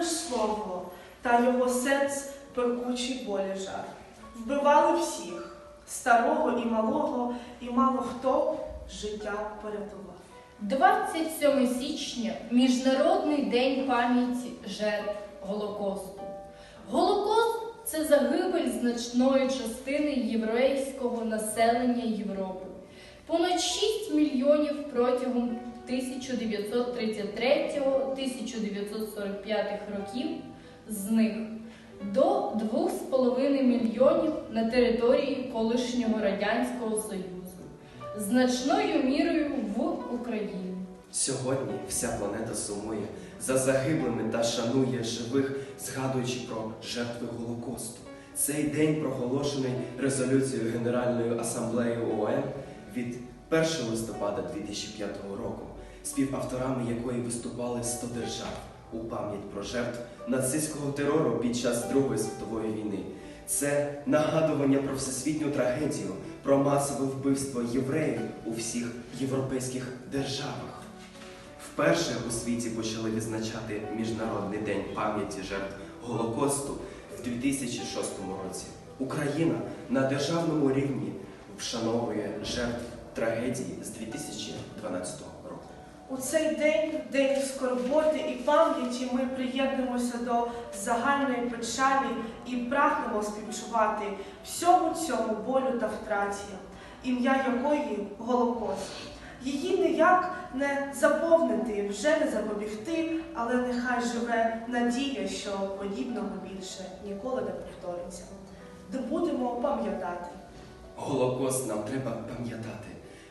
лиш слово, та його серць пекучий болі жар. Вбивали всіх, старого і малого, і мало хто життя порятував. 27 січня Міжнародний день пам'яті жертв Голокосту. Голокост це загибель значної частини єврейського населення Європи. Понад 6 мільйонів протягом 1933-1945 років, з них до 2,5 мільйонів на території колишнього Радянського Союзу значною мірою в Україні. Сьогодні вся планета сумує за загиблими та шанує живих, згадуючи про жертви Голокосту. Цей день проголошений резолюцією Генеральної асамблеї ООН від 1 листопада 2005 року, співавторами якої виступали 100 держав у пам'ять про жертв нацистського терору під час Другої світової війни. Це нагадування про всесвітню трагедію, про масове вбивство євреїв у всіх європейських державах. Вперше у світі почали відзначати Міжнародний день пам'яті жертв Голокосту в 2006 році. Україна на державному рівні вшановує жертв трагедії з 2012 року. У цей день, день скорботи і пам'яті, ми приєднуємося до загальної печалі і прагнемо співчувати всьому цьому болю та втраті, ім'я якої Голокост. Її ніяк не заповнити, вже не запобігти, але нехай живе надія, що подібного більше ніколи не повториться. Де будемо пам'ятати. Голокост нам треба пам'ятати,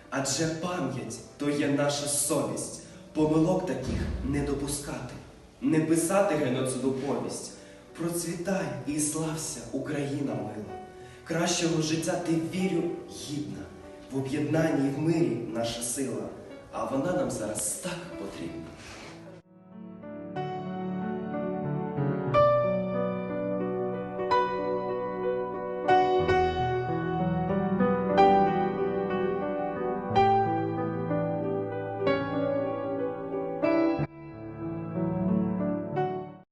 адже пам'ять то є наша совість, помилок таких не допускати, не писати геноциду повість. Процвітай і слався, Україна мила. Кращого життя ти вірю гідна, в об'єднанні і в мирі наша сила, а вона нам зараз так потрібна.